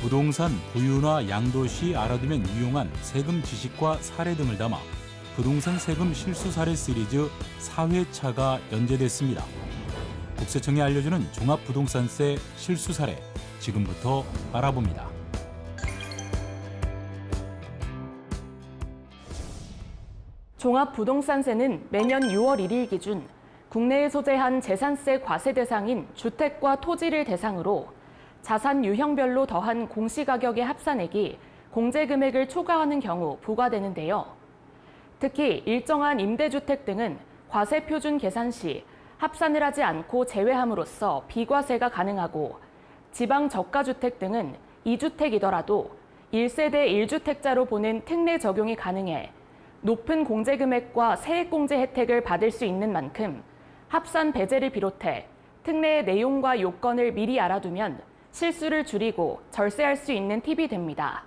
부동산 보유나 양도 시 알아두면 유용한 세금 지식과 사례 등을 담아 부동산 세금 실수 사례 시리즈 4회차가 연재됐습니다. 국세청이 알려주는 종합부동산세 실수 사례 지금부터 알아봅니다. 종합부동산세는 매년 6월 1일 기준 국내에 소재한 재산세 과세 대상인 주택과 토지를 대상으로 자산 유형별로 더한 공시가격의 합산액이 공제금액을 초과하는 경우 부과되는데요. 특히 일정한 임대주택 등은 과세 표준 계산 시 합산을 하지 않고 제외함으로써 비과세가 가능하고 지방 저가주택 등은 2주택이더라도 1세대 1주택자로 보는 특례 적용이 가능해 높은 공제금액과 세액공제 혜택을 받을 수 있는 만큼 합산 배제를 비롯해 특례의 내용과 요건을 미리 알아두면 실수를 줄이고 절세할 수 있는 팁이 됩니다.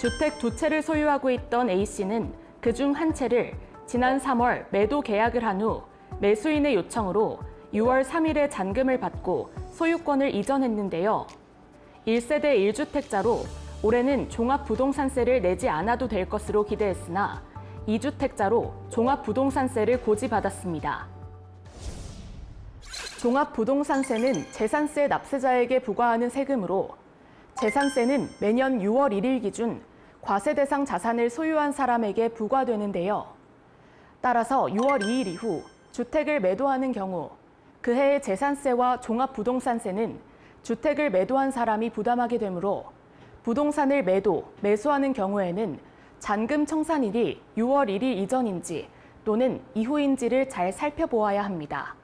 주택 두 채를 소유하고 있던 A씨는 그중 한 채를 지난 3월 매도 계약을 한 후 매수인의 요청으로 6월 3일에 잔금을 받고 소유권을 이전했는데요. 1세대 1주택자로 올해는 종합부동산세를 내지 않아도 될 것으로 기대했으나 2주택자로 종합부동산세를 고지받았습니다. 종합부동산세는 재산세 납세자에게 부과하는 세금으로 재산세는 매년 6월 1일 기준 과세 대상 자산을 소유한 사람에게 부과되는데요. 따라서 6월 2일 이후 주택을 매도하는 경우 그 해의 재산세와 종합부동산세는 주택을 매도한 사람이 부담하게 되므로 부동산을 매도, 매수하는 경우에는 잔금 청산일이 6월 1일 이전인지 또는 이후인지를 잘 살펴보아야 합니다.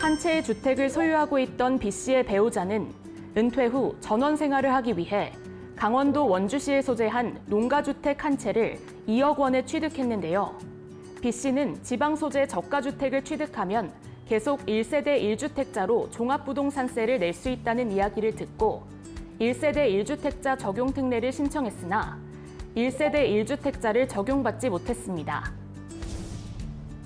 한 채의 주택을 소유하고 있던 B 씨의 배우자는 은퇴 후 전원 생활을 하기 위해 강원도 원주시에 소재한 농가주택 한 채를 2억 원에 취득했는데요. B 씨는 지방 소재 저가주택을 취득하면 계속 1세대 1주택자로 종합부동산세를 낼 수 있다는 이야기를 듣고 1세대 1주택자 적용 특례를 신청했으나 1세대 1주택자를 적용받지 못했습니다.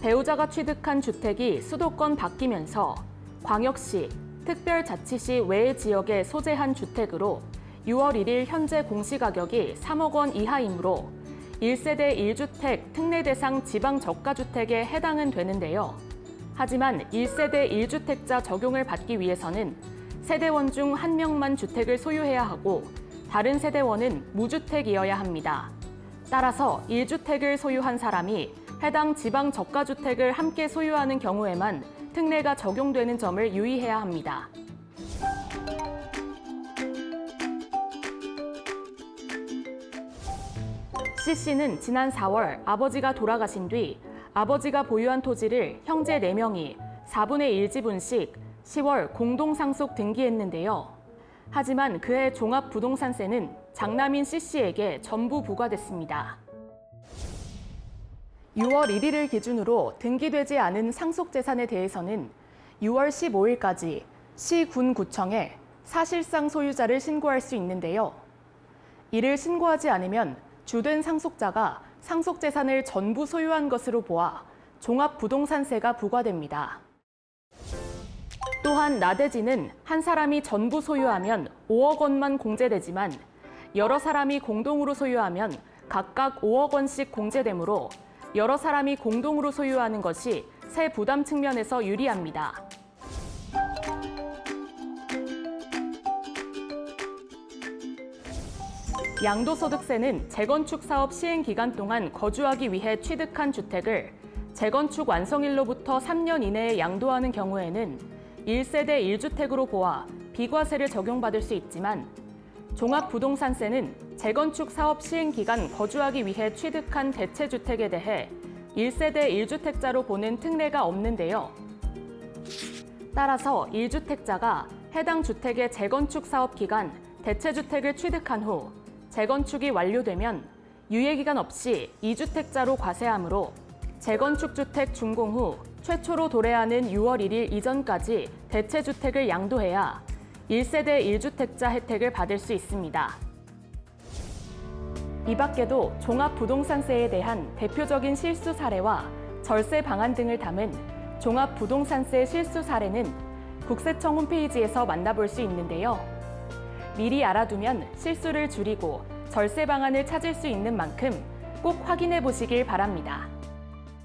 배우자가 취득한 주택이 수도권 바뀌면서 광역시, 특별자치시 외의 지역에 소재한 주택으로 6월 1일 현재 공시가격이 3억 원 이하이므로 1세대 1주택 특례 대상 지방 저가주택에 해당은 되는데요. 하지만 1세대 1주택자 적용을 받기 위해서는 세대원 중 한 명만 주택을 소유해야 하고 다른 세대원은 무주택이어야 합니다. 따라서 1주택을 소유한 사람이 해당 지방 저가주택을 함께 소유하는 경우에만 특례가 적용되는 점을 유의해야 합니다. C씨는 지난 4월 아버지가 돌아가신 뒤 아버지가 보유한 토지를 형제 4명이 4분의 1지분씩 10월 공동상속 등기했는데요. 하지만 그해 종합부동산세는 장남인 C씨에게 전부 부과됐습니다. 6월 1일을 기준으로 등기되지 않은 상속재산에 대해서는 6월 15일까지 시군구청에 사실상 소유자를 신고할 수 있는데요. 이를 신고하지 않으면 주된 상속자가 상속 재산을 전부 소유한 것으로 보아 종합부동산세가 부과됩니다. 또한 나대지는 한 사람이 전부 소유하면 5억 원만 공제되지만 여러 사람이 공동으로 소유하면 각각 5억 원씩 공제되므로 여러 사람이 공동으로 소유하는 것이 세 부담 측면에서 유리합니다. 양도소득세는 재건축 사업 시행 기간 동안 거주하기 위해 취득한 주택을 재건축 완성일로부터 3년 이내에 양도하는 경우에는 1세대 1주택으로 보아 비과세를 적용받을 수 있지만 종합부동산세는 재건축 사업 시행 기간 거주하기 위해 취득한 대체 주택에 대해 1세대 1주택자로 보는 특례가 없는데요. 따라서 1주택자가 해당 주택의 재건축 사업 기간 대체 주택을 취득한 후 재건축이 완료되면 유예기간 없이 2주택자로 과세하므로 재건축 주택 준공 후 최초로 도래하는 6월 1일 이전까지 대체 주택을 양도해야 1세대 1주택자 혜택을 받을 수 있습니다. 이 밖에도 종합부동산세에 대한 대표적인 실수 사례와 절세 방안 등을 담은 종합부동산세 실수 사례는 국세청 홈페이지에서 만나볼 수 있는데요. 미리 알아두면 실수를 줄이고 절세 방안을 찾을 수 있는 만큼 꼭 확인해 보시길 바랍니다.